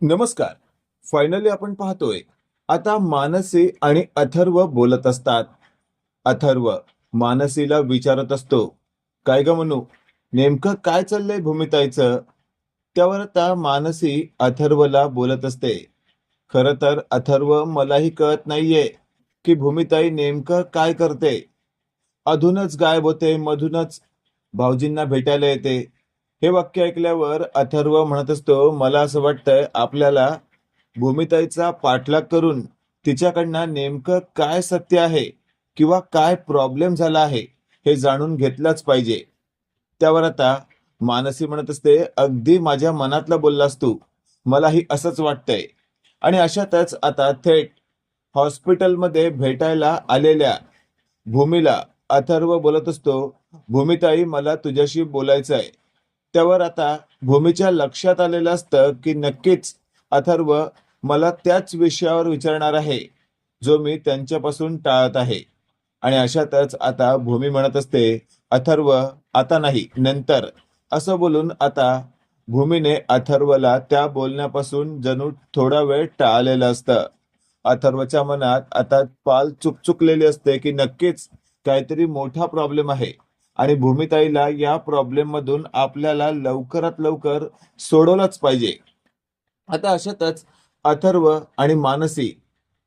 नमस्कार. फायनली आपण पाहतोय. आता मानसी आणि अथर्व बोलत असतात. अथर्व मानसीला विचारत असतो काय ग म्हणू नेमकं काय चाललंय भूमिताईचं? त्यावर आता मानसी अथर्वला बोलत असते खर तर अथर्व मलाही कळत नाहीये की भूमिताई नेमकं काय करते. अधूनच गायब होते मधूनच भाऊजींना भेटायला येते. हे वाक्य ऐकल्यावर अथर्व म्हणत असतो मला असं वाटतंय आपल्याला भूमिताईचा पाठलाग करून तिच्याकडनं नेमकं काय सत्य आहे किंवा काय प्रॉब्लेम झाला आहे हे जाणून घेतलंच पाहिजे. त्यावर आता मानसी म्हणत असते अगदी माझ्या मनातलं बोललास तू. मलाही असंच वाटतंय. आणि अशातच आता थेट हॉस्पिटलमध्ये भेटायला आलेल्या भूमीला अथर्व बोलत असतो भूमिताई मला तुझ्याशी बोलायचं आहे त्यावर आता भूमीच्या लक्षात आलेलं असतं की नक्कीच अथर्व मला त्याच विषयावर विचारणार आहे जो मी त्यांच्यापासून टाळत आहे. आणि अशातच आता भूमी म्हणत असते अथर्व आता नाही नंतर. असं बोलून आता भूमीने अथर्वला त्या बोलण्यापासून जणू थोडा वेळ टाळलेलं असतं. अथर्वच्या मनात आता पाल चुकचुकलेली असते की नक्कीच काहीतरी मोठा प्रॉब्लेम आहे. आणि भूमिताईला या प्रॉब्लेम मधून आपल्याला लवकरात लवकर सोडवलंच पाहिजे. आता अशातच अथर्व आणि मानसी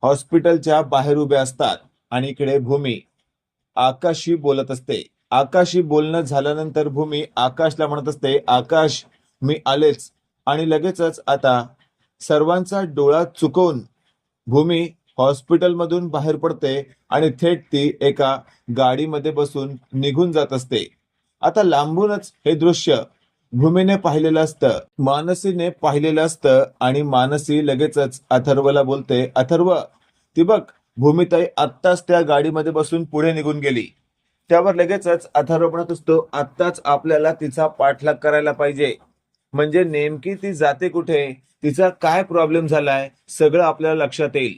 हॉस्पिटलच्या बाहेर उभे असतात आणि इकडे भूमी आकाशशी बोलत असते. आकाशशी बोलणं झाल्यानंतर भूमी आकाशला म्हणत असते आकाश मी आलेच. आणि लगेचच आता सर्वांचा डोळा चुकवून भूमी हॉस्पिटलमधून बाहेर पडते आणि थेट ती एका गाडीमध्ये बसून निघून जात असते. आता लांबूनच हे दृश्य भूमीने पाहिलेलं असतं मानसीने पाहिलेलं असतं आणि मानसी लगेचच अथर्वला बोलते अथर्व ती बघ भूमिताई आत्ताच त्या गाडीमध्ये बसून पुढे निघून गेली. त्यावर लगेचच अथर्व म्हणत असतो आत्ताच आपल्याला तिचा पाठलाग करायला पाहिजे. म्हणजे नेमकी ती जाते कुठे? तिचा काय प्रॉब्लेम झालाय? सगळं आपल्याला लक्षात येईल.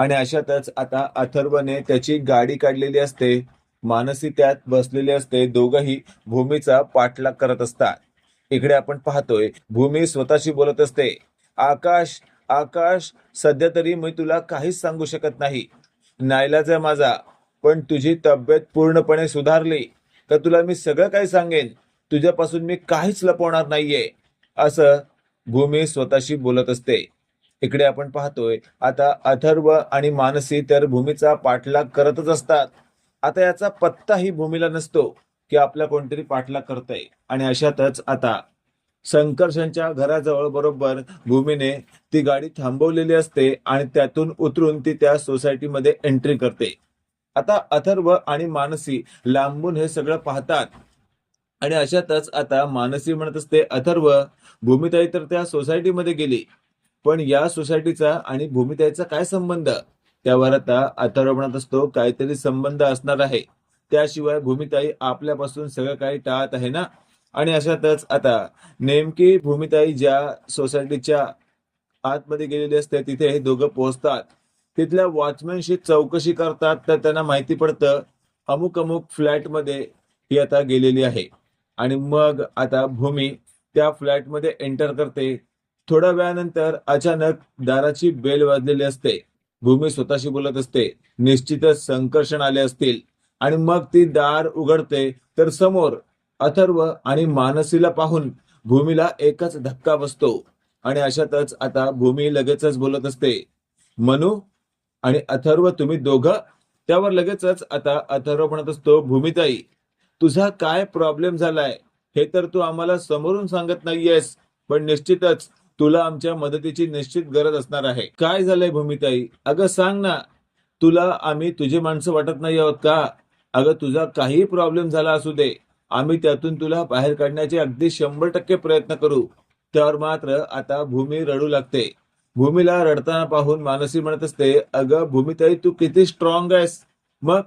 आणि अशातच आता अथर्वने त्याची गाडी काढलेली असते मानसी त्यात बसलेली असते दोघही भूमीचा पाठलाग करत असतात. इकडे आपण पाहतोय भूमी स्वतःशी बोलत असते आकाश आकाश सध्या तरी मी तुला काहीच सांगू शकत नाही. नाईलाज आहे माझा पण तुझी तब्येत पूर्णपणे सुधारली. तर तुला मी सगळं काही सांगेन. तुझ्यापासून मी काहीच लपवणार नाहीये. असं भूमी स्वतःशी बोलत असते. इकडे आपण पाहतोय आता अथर्व आणि मानसी तर भूमीचा पाठलाग करतच असतात. आता याचा पत्ता ही भूमीला नसतो की आपला कोणतरी पाठलाग करतय. आणि अशातच आता संकर्षणच्या घराजवळ बरोबर भूमीने ती गाडी थांबवलेली असते आणि त्यातून उतरून ती त्या सोसायटीमध्ये एंट्री करते. आता अथर्व आणि मानसी लांबून हे सगळं पाहतात. आणि अशातच आता मानसी म्हणत असते अथर्व भूमिताई तर त्या सोसायटीमध्ये गेली. पण या सोसायटीचा आणि भूमिताईचा काय संबंध? त्यावर आता अथर्व असतो काहीतरी संबंध असणार आहे. त्याशिवाय भूमिताई आपल्यापासून सगळं काही टाळत आहे ना? आणि अशातच आता नेमकी भूमिताई ज्या सोसायटीच्या आतमध्ये गेलेली असते तिथे हे दोघं पोहोचतात. तिथल्या वॉचमॅनशी चौकशी करतात तर त्यांना माहिती पडतं अमुक अमुक फ्लॅटमध्ये ही आता गेलेली आहे. आणि मग आता भूमी त्या फ्लॅटमध्ये एंटर करते. थोड्या वेळानंतर अचानक दाराची बेल वाजलेली असते. भूमी स्वतःशी बोलत असते. निश्चितच संकर्षण आले असतील. आणि मग ती दार उघडते. तर समोर अथर्व आणि मानसीला पाहून भूमीला एकच धक्का बसतो. आणि अशातच आता भूमी लगेचच बोलत असते. मनू आणि अथर्व तुम्ही दोघं? त्यावर लगेचच आता अथर्व म्हणत असतो भूमिताई तुझा काय प्रॉब्लेम झालाय? हे तर तू आम्हाला समोरून सांगत नाहीयेस. पण निश्चितच तुला आमच्या मदतीची निश्चित गरज असणार आहे. काय झालंय भूमिताई? अगं सांग ना. तुला आम्ही तुझी माणसं वाटत नाही आहोत का? अगं तुझा काही प्रॉब्लेम झाला असू दे. आम्ही त्यातून तुला बाहेर काढण्याचे अगदी शंभर टक्के प्रयत्न करू. त्यावर मात्र आता भूमी रडू लागते. भूमीला रडताना पाहून मानसी म्हणत असते अगं भूमिताई तू किती स्ट्रॉंग आहेस. मग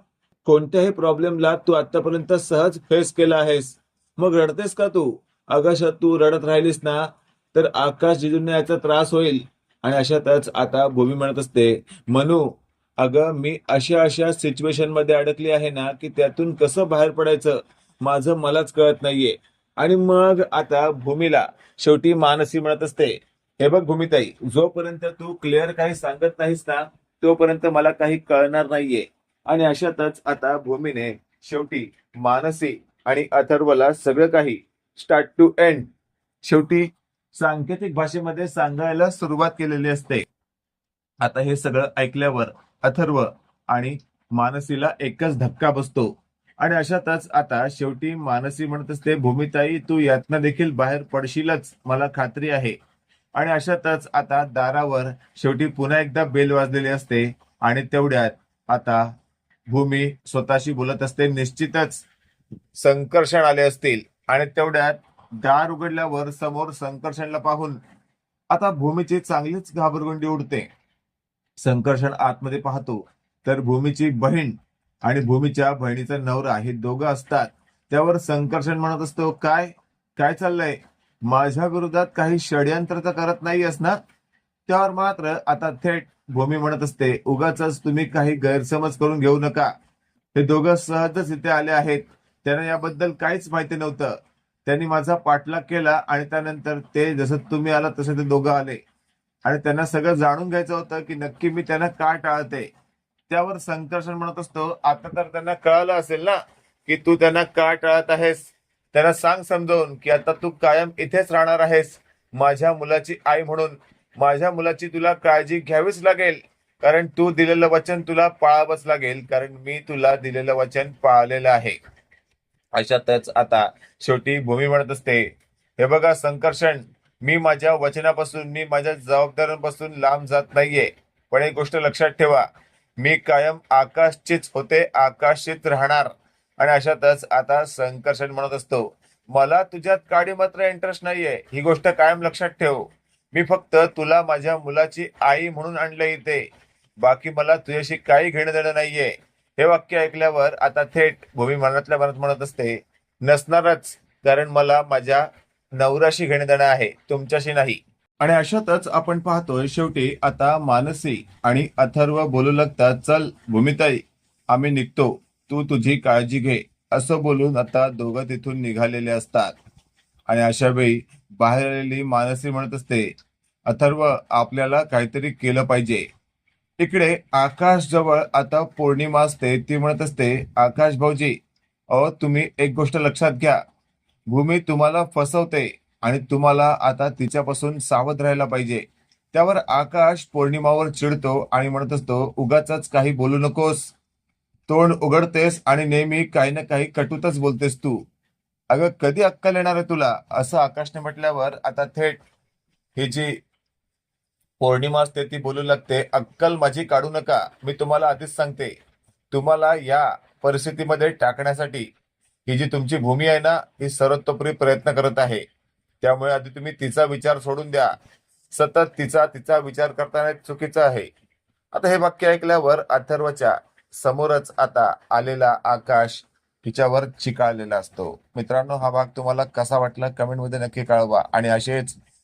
कोणत्याही प्रॉब्लेमला तू आतापर्यंत सहज फेस केला आहेस. मग रडतेस का तू? अगं तू रडत राहिलीस ना. तर आकाश जिजूंना याचा त्रास होईल. आणि अशातच आता भूमी म्हणत असते मनू अगं मी अशा अशा सिच्युएशनमध्ये अडकली आहे ना की त्यातून कसं बाहेर पडायचं? माझं मलाच कळत नाहीये. आणि मग आता भूमीला शेवटी मानसी म्हणत असते हे बघ भूमिताई जोपर्यंत तू क्लिअर काही सांगत नाहीस ना तोपर्यंत मला काही कळणार नाहीये. आणि अशातच आता भूमीने शेवटी मानसी आणि अथर्वला सगळं काही स्टार्ट टू एंड शेवटी सांकेतिक भाषेमध्ये सांगायला सुरुवात केलेली असते. आता हे सगळं ऐकल्यावर अथर्व आणि मानसीला एकच धक्का बसतो. आणि अशातच आता शेवटी मानसी म्हणत असते भूमिताई तू यातना देखील बाहेर पडशीलच मला खात्री आहे. आणि अशातच आता दारावर शेवटी पुन्हा एकदा बेल वाजलेली असते आणि तेवढ्यात आता भूमी स्वतःशी बोलत असते निश्चितच संकर्षण आले असतील. आणि तेवढ्यात दार उघडल्यावर समोर संकर्षणला पाहून आता भूमीची चांगलीच घाबरगुंडी उडते. संकर्षण आतमध्ये पाहतो तर भूमीची बहीण आणि भूमीच्या बहिणीचा नवरा हे दोघं असतात. त्यावर संकर्षण म्हणत असतो काय? काय चाललंय? माझ्या विरोधात काही षडयंत्र तर करत नाही ना त्यावर मात्र आता थेट भूमी म्हणत असते उगाच तुम्ही काही गैरसमज करून घेऊ नका. हे दोघं सहजच इथे आले आहेत. त्यांना याबद्दल काहीच माहिती नव्हतं. त्यांनी माझा पाठलाग केला आणि त्यानंतर ते जसं तुम्ही आला तसे ते दोघं आले. आणि त्यांना सगळं जाणून घ्यायचं होतं की नक्की मी त्यांना का टाळते. त्यावर संकर्षण म्हणत असतो. आता तर त्यांना कळालं असेल ना की तू त्यांना का टाळत आहेस? त्यांना सांग समजावून की आता तू कायम इथेच राहणार आहेस. माझ्या मुलाची आई म्हणून. माझ्या मुलाची तुला काळजी घ्यावीच लागेल. कारण तू दिलेलं वचन तुला पाळावंच लागेल. कारण मी तुला दिलेलं वचन पाळलेलं आहे. अशातच आता शेवटी भूमी म्हणत असते हे बघा संकर्षण मी माझ्या वचनापासून मी माझ्या जबाबदाऱ्यांपासून लांब जात नाहीये. पण एक गोष्ट लक्षात ठेवा मी कायम आकाशचीच होते आकाशित राहणार. आणि अशातच आता संकर्षण म्हणत असतो मला तुझ्यात काडी मात्र इंटरेस्ट नाहीये. ही गोष्ट कायम लक्षात ठेव. मी फक्त तुला माझ्या मुलाची आई म्हणून आणलं इथे. बाकी मला तुझ्याशी काही घेणं देणं नाहीये. हे वाक्य ऐकल्यावर आता थेट भूमी मनातल्या मनात म्हणत असते नसणारच कारण मला माझ्या नवराशी घेणे देणं आहे तुमच्याशी नाही. आणि अशातच आपण पाहतोय शेवटी आता मानसी आणि अथर्व बोलू लागतात चल भूमिताई आम्ही निघतो तू तुझी काळजी घे असं बोलून आता दोघं तिथून निघालेले असतात. आणि अशा वेळी बाहेर आलेली मानसी म्हणत असते अथर्व आपल्याला काहीतरी केलं पाहिजे. इकडे आकाश जवळ आता पौर्णिमा असते ती म्हणत असते आकाश भाऊजी अहो तुम्ही एक गोष्ट लक्षात घ्या. भूमी तुम्हाला फसवते आणि तुम्हाला आता तिच्यापासून सावध राहायला पाहिजे. त्यावर आकाश पौर्णिमावर चिडतो आणि म्हणत असतो उगाच काही बोलू नकोस. तोंड उघडतेस आणि नेहमी काही ना काही कटूतच बोलतेस तू. अगं कधी अक्कल येणार आहे तुला? असं आकाशने म्हटल्यावर आता थेट हे जी पौर्णिमा असते ती बोलू लागते अक्कल माझी काढू नका मी तुम्हाला आधीच सांगते. तुम्हाला या परिस्थितीमध्ये टाकण्यासाठी ही जी तुमची भूमी आहे ना ती सर्वतोपरी प्रयत्न करत आहे. त्यामुळे आधी तुम्ही तिचा विचार सोडून द्या. सतत तिचा तिचा विचार करताना चुकीचं आहे. आता हे वाक्य ऐकल्यावर अथर्वच्या समोरच आता आलेला आकाश तिच्यावर चिकाळलेला असतो. मित्रांनो हा भाग तुम्हाला कसा वाटला कमेंटमध्ये नक्की कळवा. आणि असेच